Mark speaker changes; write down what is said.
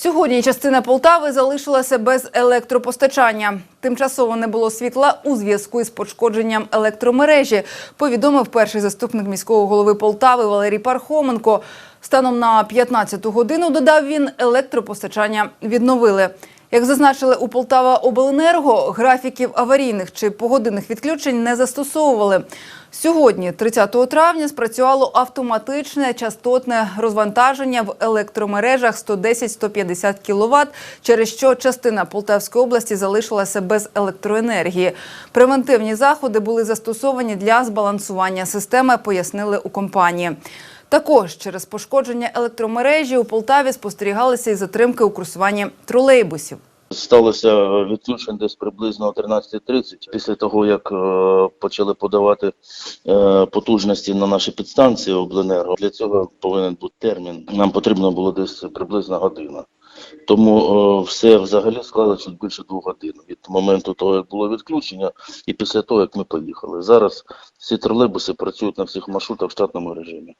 Speaker 1: Сьогодні частина Полтави залишилася без електропостачання. Тимчасово не було світла у зв'язку із пошкодженням електромережі, повідомив перший заступник міського голови Полтави Валерій Пархоменко. Станом на 15-ту годину, додав він, електропостачання відновили. Як зазначили у Полтава Обленерго, графіків аварійних чи погодинних відключень не застосовували. Сьогодні, 30 травня, спрацювало автоматичне частотне розвантаження в електромережах 110-150 кВт, через що частина Полтавської області залишилася без електроенергії. Превентивні заходи були застосовані для збалансування системи, пояснили у компанії. Також через пошкодження електромережі у Полтаві спостерігалися і затримки у курсуванні тролейбусів.
Speaker 2: Сталося відключення десь приблизно о 13.30, після того, як е, почали подавати е, потужності на наші підстанції обленерго. Для цього повинен бути термін. Нам потрібно було десь приблизно година. Тому е, все взагалі склало чуть більше двох годин від моменту того, як було відключення, і після того, як ми поїхали. Зараз всі тролейбуси працюють на всіх маршрутах в штатному режимі.